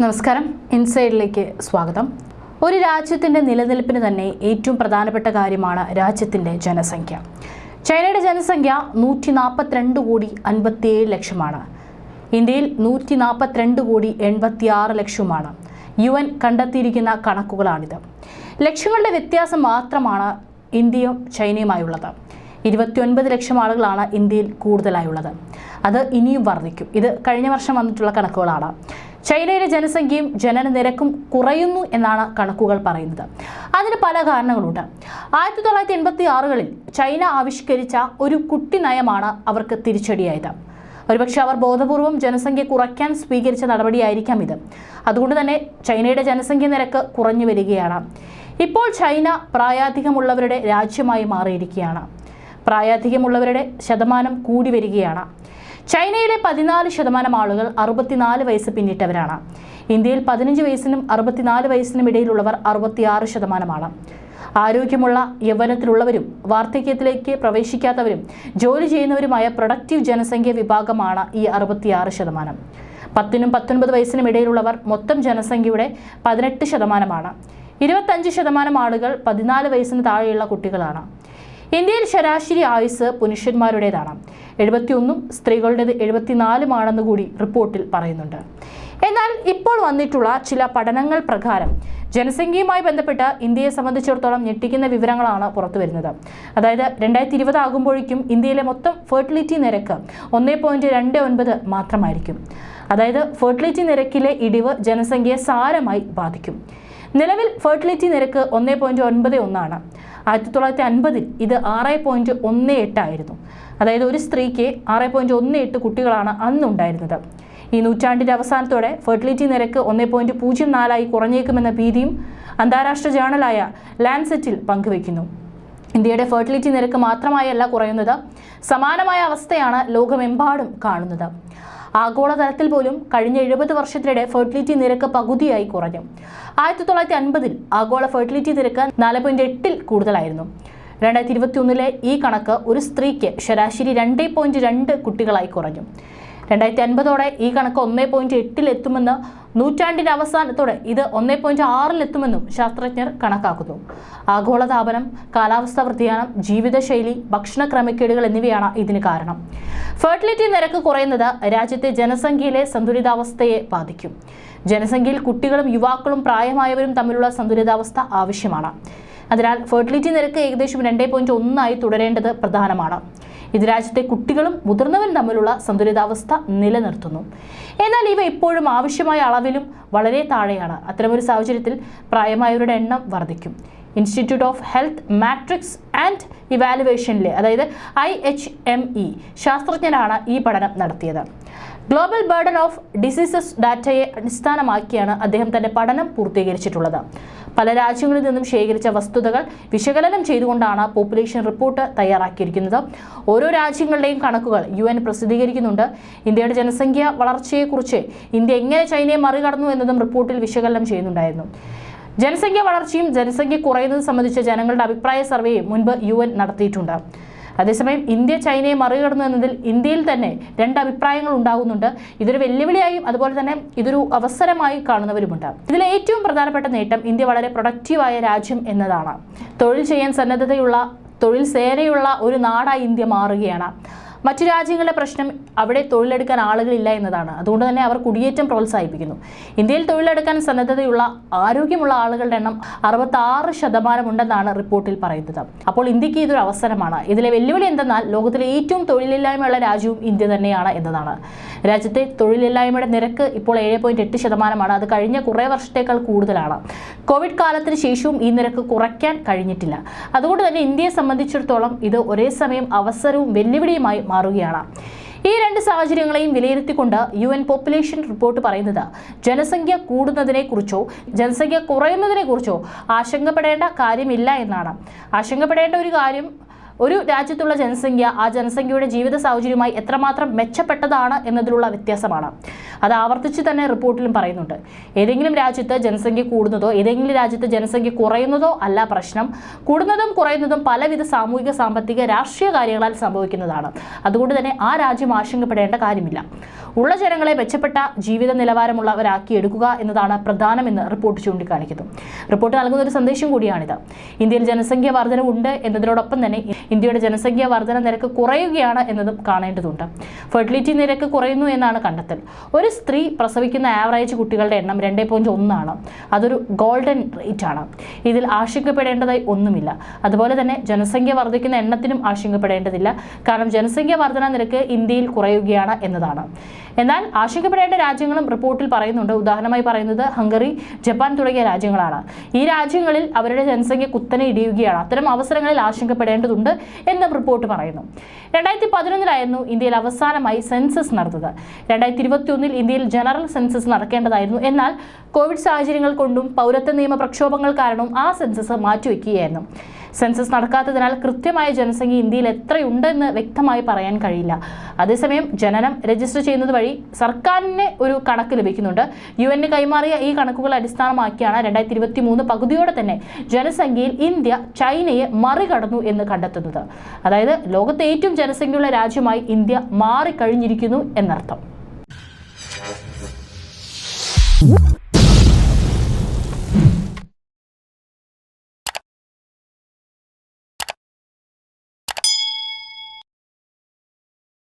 നമസ്കാരം. ഇൻസൈഡിലേക്ക് സ്വാഗതം. ഒരു രാജ്യത്തിന്റെ നിലനിൽപ്പിന് തന്നെ ഏറ്റവും പ്രധാനപ്പെട്ട കാര്യമാണ് രാജ്യത്തിന്റെ ജനസംഖ്യ. ചൈനയുടെ ജനസംഖ്യ നൂറ്റി നാൽപ്പത്തിരണ്ട് കോടി അൻപത്തിയേഴ് ലക്ഷമാണ്. ഇന്ത്യയിൽ നൂറ്റി നാൽപ്പത്തിരണ്ട് കോടി എൺപത്തിയാറ് ലക്ഷവുമാണ്. U N കണ്ടെത്തിയിരിക്കുന്ന കണക്കുകളാണിത്. ലക്ഷങ്ങളുടെ വ്യത്യാസം മാത്രമാണ് ഇന്ത്യയും ചൈനയുമായുള്ളത്. ഇരുപത്തിയൊൻപത് ലക്ഷം ആളുകളാണ് ഇന്ത്യയിൽ കൂടുതലായുള്ളത്. അത് ഇനിയും വർദ്ധിക്കും. ഇത് കഴിഞ്ഞ വർഷം വന്നിട്ടുള്ള കണക്കുകളാണ്. ചൈനയിലെ ജനസംഖ്യയും ജനന നിരക്കും കുറയുന്നു എന്നാണ് കണക്കുകൾ പറയുന്നത്. അതിന് പല കാരണങ്ങളുണ്ട്. ആയിരത്തി തൊള്ളായിരത്തി എൺപത്തി ആറുകളിൽ ചൈന ആവിഷ്കരിച്ച ഒരു കുട്ടി നയമാണ് അവർക്ക് തിരിച്ചടിയായത്. ഒരുപക്ഷെ അവർ ബോധപൂർവം ജനസംഖ്യ കുറയ്ക്കാൻ സ്വീകരിച്ച നടപടിയായിരിക്കാം ഇത്. അതുകൊണ്ട് തന്നെ ചൈനയുടെ ജനസംഖ്യ നിരക്ക് കുറഞ്ഞു വരികയാണ്. ഇപ്പോൾ ചൈന പ്രായാധികമുള്ളവരുടെ രാജ്യമായി മാറിയിരിക്കുകയാണ്. പ്രായാധികമുള്ളവരുടെ ശതമാനം കൂടി വരികയാണ്. ചൈനയിലെ പതിനാല് ശതമാനം ആളുകൾ അറുപത്തിനാല് വയസ്സ് പിന്നിട്ടവരാണ്. ഇന്ത്യയിൽ പതിനഞ്ച് വയസ്സിനും അറുപത്തിനാല് വയസ്സിനും ഇടയിലുള്ളവർ അറുപത്തിയാറ് ശതമാനമാണ്. ആരോഗ്യമുള്ള യൗവനത്തിലുള്ളവരും വാർദ്ധക്യത്തിലേക്ക് പ്രവേശിക്കാത്തവരും ജോലി ചെയ്യുന്നവരുമായ പ്രൊഡക്റ്റീവ് ജനസംഖ്യ വിഭാഗമാണ് ഈ അറുപത്തിയാറ് ശതമാനം. പത്തിനും പത്തൊൻപത് വയസ്സിനും ഇടയിലുള്ളവർ മൊത്തം ജനസംഖ്യയുടെ പതിനെട്ട് ശതമാനമാണ്. ഇരുപത്തഞ്ച് ശതമാനം ആളുകൾ പതിനാല് വയസ്സിന് താഴെയുള്ള കുട്ടികളാണ്. ഇന്ത്യയിൽ ശരാശരി ആയുസ് പുരുഷന്മാരുടേതാണ്. എഴുപത്തിയൊന്നും സ്ത്രീകളുടേത് എഴുപത്തിനാലുമാണെന്ന് കൂടി റിപ്പോർട്ടിൽ പറയുന്നുണ്ട്. എന്നാൽ ഇപ്പോൾ വന്നിട്ടുള്ള ചില പഠനങ്ങൾ പ്രകാരം ജനസംഖ്യയുമായി ബന്ധപ്പെട്ട് ഇന്ത്യയെ സംബന്ധിച്ചിടത്തോളം ഞെട്ടിക്കുന്ന വിവരങ്ങളാണ് പുറത്തു വരുന്നത്. അതായത് രണ്ടായിരത്തി ഇരുപത് ആകുമ്പോഴേക്കും ഇന്ത്യയിലെ മൊത്തം ഫെർട്ടിലിറ്റി നിരക്ക് ഒന്നേ പോയിന്റ് രണ്ട് ഒൻപത് മാത്രമായിരിക്കും. അതായത് ഫെർട്ടിലിറ്റി നിരക്കിലെ ഇടിവ് ജനസംഖ്യയെ സാരമായി ബാധിക്കും. നിലവിൽ ഫെർട്ടിലിറ്റി നിരക്ക് ഒന്നേ പോയിന്റ് ഒൻപത് ഒന്നാണ്. ആയിരത്തി തൊള്ളായിരത്തി അൻപതിൽ ഇത് ആറ് പോയിന്റ് ഒന്ന് എട്ടായിരുന്നു അതായത് ഒരു സ്ത്രീക്ക് ആറ് പോയിന്റ് ഒന്ന് എട്ട് കുട്ടികളാണ് അന്നുണ്ടായിരുന്നത് ഈ നൂറ്റാണ്ടിന്റെ അവസാനത്തോടെ ഫെർട്ടിലിറ്റി നിരക്ക് ഒന്ന് പോയിന്റ് പൂജ്യം നാലായി കുറഞ്ഞേക്കുമെന്ന ഭീതിയും അന്താരാഷ്ട്ര ജേണലായ ലാൻസെറ്റിൽ പങ്കുവയ്ക്കുന്നു. ഇന്ത്യയുടെ ഫെർട്ടിലിറ്റി നിരക്ക് മാത്രമായല്ല കുറയുന്നത് സമാനമായ അവസ്ഥയാണ് ലോകമെമ്പാടും കാണുന്നത്. ആഗോളതലത്തിൽ പോലും കഴിഞ്ഞ എഴുപത് വർഷത്തിനിടെ ഫെർട്ടിലിറ്റി നിരക്ക് പകുതിയായി കുറഞ്ഞു. ആയിരത്തി തൊള്ളായിരത്തി അൻപതിൽ ആഗോള ഫെർട്ടിലിറ്റി നിരക്ക് നാല് പോയിന്റ് എട്ടിൽ കൂടുതലായിരുന്നു. രണ്ടായിരത്തി ഇരുപത്തി ഒന്നിലെ ഈ കണക്ക് ഒരു സ്ത്രീക്ക് ശരാശരി രണ്ട് പോയിന്റ് രണ്ട് കുട്ടികളായി കുറഞ്ഞു. രണ്ടായിരത്തി അൻപതോടെ ഈ കണക്ക് ഒന്നേ പോയിന്റ് എട്ടിലെത്തുമെന്ന് നൂറ്റാണ്ടിന്റെ അവസാനത്തോടെ ഇത് ഒന്നേ പോയിന്റ് ആറിലെത്തുമെന്നും ശാസ്ത്രജ്ഞർ കണക്കാക്കുന്നു. ആഗോളതാപനം കാലാവസ്ഥാ വ്യതിയാനം ജീവിതശൈലി ഭക്ഷണ ക്രമക്കേടുകൾ എന്നിവയാണ് ഇതിന് കാരണം. ഫെർട്ടിലിറ്റി നിരക്ക് കുറയുന്നത് രാജ്യത്തെ ജനസംഖ്യയിലെ സന്തുലിതാവസ്ഥയെ ബാധിക്കും. ജനസംഖ്യയിൽ കുട്ടികളും യുവാക്കളും പ്രായമായവരും തമ്മിലുള്ള സന്തുലിതാവസ്ഥ ആവശ്യമാണ്. അതിനാൽ ഫെർട്ടിലിറ്റി നിരക്ക് ഏകദേശം രണ്ടേ പോയിന്റ് ഒന്നായി തുടരേണ്ടത് പ്രധാനമാണ്. ഇത് രാജ്യത്തെ കുട്ടികളും മുതിർന്നവരും തമ്മിലുള്ള സന്തുലിതാവസ്ഥ നിലനിർത്തുന്നു. എന്നാൽ ഇവ ഇപ്പോഴും ആവശ്യമായ അളവിലും വളരെ താഴെയാണ്. അത്തരമൊരു സാഹചര്യത്തിൽ പ്രായമായവരുടെ എണ്ണം വർദ്ധിക്കും. Institute of health metrics and ഇവാലുവേഷനിലെ അതായത് ഐ എച്ച് എം ഇ ശാസ്ത്രജ്ഞരാണ് ഈ പഠനം നടത്തിയത്. ഗ്ലോബൽ ബേർഡൻ ഓഫ് ഡിസീസസ് ഡാറ്റയെ അടിസ്ഥാനമാക്കിയാണ് അദ്ദേഹം തന്റെ പഠനം പൂർത്തീകരിച്ചിട്ടുള്ളത്. പല രാജ്യങ്ങളിൽ നിന്നും ശേഖരിച്ച വസ്തുതകൾ വിശകലനം ചെയ്തുകൊണ്ടാണ് പോപ്പുലേഷൻ റിപ്പോർട്ട് തയ്യാറാക്കിയിരിക്കുന്നത്. ഓരോ രാജ്യങ്ങളുടെയും കണക്കുകൾ യു എൻ പ്രസിദ്ധീകരിക്കുന്നുണ്ട്. ഇന്ത്യയുടെ ജനസംഖ്യ വളർച്ചയെക്കുറിച്ച് ഇന്ത്യ എങ്ങനെ ചൈനയെ മറികടന്നു എന്നതും റിപ്പോർട്ടിൽ വിശകലനം ചെയ്യുന്നുണ്ടായിരുന്നു. ജനസംഖ്യ വളർച്ചയും ജനസംഖ്യ കുറയുന്നത് സംബന്ധിച്ച ജനങ്ങളുടെ അഭിപ്രായ സർവേയും മുൻപ് യു നടത്തിയിട്ടുണ്ട്. അതേസമയം ഇന്ത്യ ചൈനയെ മറികടന്നു എന്നതിൽ ഇന്ത്യയിൽ തന്നെ രണ്ട് അഭിപ്രായങ്ങൾ ഉണ്ടാകുന്നുണ്ട്. ഇതൊരു വെല്ലുവിളിയായും അതുപോലെ തന്നെ ഇതൊരു അവസരമായി കാണുന്നവരുമുണ്ട്. ഇതിലെ ഏറ്റവും പ്രധാനപ്പെട്ട നേട്ടം ഇന്ത്യ വളരെ പ്രൊഡക്റ്റീവായ രാജ്യം എന്നതാണ്. തൊഴിൽ ചെയ്യാൻ സന്നദ്ധതയുള്ള തൊഴിൽ സേനയുള്ള ഒരു നാടായി ഇന്ത്യ മാറുകയാണ്. മറ്റു രാജ്യങ്ങളുടെ പ്രശ്നം അവിടെ തൊഴിലെടുക്കാൻ ആളുകളില്ല എന്നതാണ്. അതുകൊണ്ട് തന്നെ അവർ കുടിയേറ്റം പ്രോത്സാഹിപ്പിക്കുന്നു. ഇന്ത്യയിൽ തൊഴിലെടുക്കാൻ സന്നദ്ധതയുള്ള ആരോഗ്യമുള്ള ആളുകളുടെ എണ്ണം അറുപത്താറ് ശതമാനമുണ്ടെന്നാണ് റിപ്പോർട്ടിൽ പറയുന്നത്. അപ്പോൾ ഇന്ത്യയ്ക്ക് ഇതൊരു അവസരമാണ്. ഇതിലെ വെല്ലുവിളി എന്തെന്നാൽ ലോകത്തിലെ ഏറ്റവും തൊഴിലില്ലായ്മയുള്ള രാജ്യവും ഇന്ത്യ തന്നെയാണ് എന്നതാണ്. രാജ്യത്തെ തൊഴിലില്ലായ്മയുടെ നിരക്ക് ഇപ്പോൾ ഏഴ് പോയിന്റ് എട്ട് ശതമാനമാണ്. അത് കഴിഞ്ഞ കുറേ വർഷത്തേക്കാൾ കൂടുതലാണ്. കോവിഡ് കാലത്തിന് ശേഷവും ഈ നിരക്ക് കുറയ്ക്കാൻ കഴിഞ്ഞിട്ടില്ല. അതുകൊണ്ട് തന്നെ ഇന്ത്യയെ സംബന്ധിച്ചിടത്തോളം ഇത് ഒരേ സമയം അവസരവും വെല്ലുവിളിയുമായി മാറുകയാണ്. ഈ രണ്ട് സാഹചര്യങ്ങളെയും വിലയിരുത്തിക്കൊണ്ട് യു എൻ പോപ്പുലേഷൻ റിപ്പോർട്ട് പറയുന്നത് ജനസംഖ്യ കൂടുന്നതിനെക്കുറിച്ചോ ജനസംഖ്യ കുറയുന്നതിനെക്കുറിച്ചോ ആശങ്കപ്പെടേണ്ട കാര്യമില്ല എന്നാണ്. ആശങ്കപ്പെടേണ്ട ഒരു കാര്യം ഒരു രാജ്യത്തുള്ള ജനസംഖ്യ ആ ജനസംഖ്യയുടെ ജീവിത സാഹചര്യവുമായി എത്രമാത്രം മെച്ചപ്പെട്ടതാണ് എന്നതിലുള്ള വ്യത്യാസമാണ്. അത് ആവർത്തിച്ച് തന്നെ റിപ്പോർട്ടിലും പറയുന്നുണ്ട്. ഏതെങ്കിലും രാജ്യത്ത് ജനസംഖ്യ കൂടുന്നതോ ഏതെങ്കിലും രാജ്യത്ത് ജനസംഖ്യ കുറയുന്നതോ അല്ല പ്രശ്നം. കൂടുന്നതും കുറയുന്നതും പലവിധ സാമൂഹിക സാമ്പത്തിക രാഷ്ട്രീയ കാര്യങ്ങളാൽ സംഭവിക്കുന്നതാണ്. അതുകൊണ്ട് തന്നെ ആ രാജ്യം ആശങ്കപ്പെടേണ്ട കാര്യമില്ല. ഉള്ള ജനങ്ങളെ മെച്ചപ്പെട്ട ജീവിത നിലവാരമുള്ളവരാക്കി എടുക്കുക എന്നതാണ് പ്രധാനമെന്ന് റിപ്പോർട്ട് ചൂണ്ടിക്കാണിക്കുന്നു. റിപ്പോർട്ട് നൽകുന്ന ഒരു സന്ദേശം കൂടിയാണിത്. ഇന്ത്യയിൽ ജനസംഖ്യ വർധനവുണ്ട് എന്നതിനോടൊപ്പം തന്നെ ഇന്ത്യയുടെ ജനസംഖ്യ വർധന നിരക്ക് കുറയുകയാണ് എന്നതും കാണേണ്ടതുണ്ട്. ഫെർട്ടിലിറ്റി നിരക്ക് കുറയുന്നു എന്നാണ് കണ്ടെത്തൽ. ഒരു സ്ത്രീ പ്രസവിക്കുന്ന ആവറേജ് കുട്ടികളുടെ എണ്ണം രണ്ട് പോയിന്റ് ഒന്നാണ്. അതൊരു ഗോൾഡൻ റേറ്റ് ആണ്. ഇതിൽ ആശങ്കപ്പെടേണ്ടതായി ഒന്നുമില്ല. അതുപോലെ തന്നെ ജനസംഖ്യ വർദ്ധിക്കുന്ന എണ്ണത്തിനും ആശങ്കപ്പെടേണ്ടതില്ല. കാരണം ജനസംഖ്യ വർധന നിരക്ക് ഇന്ത്യയിൽ കുറയുകയാണ് എന്നതാണ്. എന്നാൽ ആശങ്കപ്പെടേണ്ട രാജ്യങ്ങളും റിപ്പോർട്ടിൽ പറയുന്നുണ്ട്. ഉദാഹരണമായി പറയുന്നത് ഹംഗറി ജപ്പാൻ തുടങ്ങിയ രാജ്യങ്ങളാണ്. ഈ രാജ്യങ്ങളിൽ അവരുടെ ജനസംഖ്യ കുത്തനെ ഇടിയുകയാണ്. അത്തരം അവസരങ്ങളിൽ ആശങ്കപ്പെടേണ്ടതുണ്ട് എന്നും റിപ്പോർട്ട് പറയുന്നു. രണ്ടായിരത്തി പതിനൊന്നിലായിരുന്നു ഇന്ത്യയിൽ അവസാനമായി സെൻസസ് നടന്നത്. രണ്ടായിരത്തി ഇരുപത്തി ഒന്നിൽ ഇന്ത്യയിൽ ജനറൽ സെൻസസ് നടക്കേണ്ടതായിരുന്നു. എന്നാൽ കോവിഡ് സാഹചര്യങ്ങൾ കൊണ്ടും പൗരത്വ നിയമ പ്രക്ഷോഭങ്ങൾ കാരണവും ആ സെൻസസ് മാറ്റിവെക്കുകയായിരുന്നു. സെൻസസ് നടക്കാത്തതിനാൽ കൃത്യമായ ജനസംഖ്യ ഇന്ത്യയിൽ എത്രയുണ്ടെന്ന് വ്യക്തമായി പറയാൻ കഴിയില്ല. അതേസമയം ജനനം രജിസ്റ്റർ ചെയ്യുന്നത് വഴി സർക്കാരിന് ഒരു കണക്ക് ലഭിക്കുന്നുണ്ട്. യു എന്നിന് കൈമാറിയ ഈ കണക്കുകൾ അടിസ്ഥാനമാക്കിയാണ് രണ്ടായിരത്തി ഇരുപത്തി മൂന്ന് പകുതിയോടെ തന്നെ ജനസംഖ്യയിൽ ഇന്ത്യ ചൈനയെ മറികടന്നു എന്ന് കണ്ടെത്തുന്നത്. അതായത് ലോകത്തെ ഏറ്റവും ജനസംഖ്യയുള്ള രാജ്യമായി ഇന്ത്യ മാറിക്കഴിഞ്ഞിരിക്കുന്നു എന്നർത്ഥം.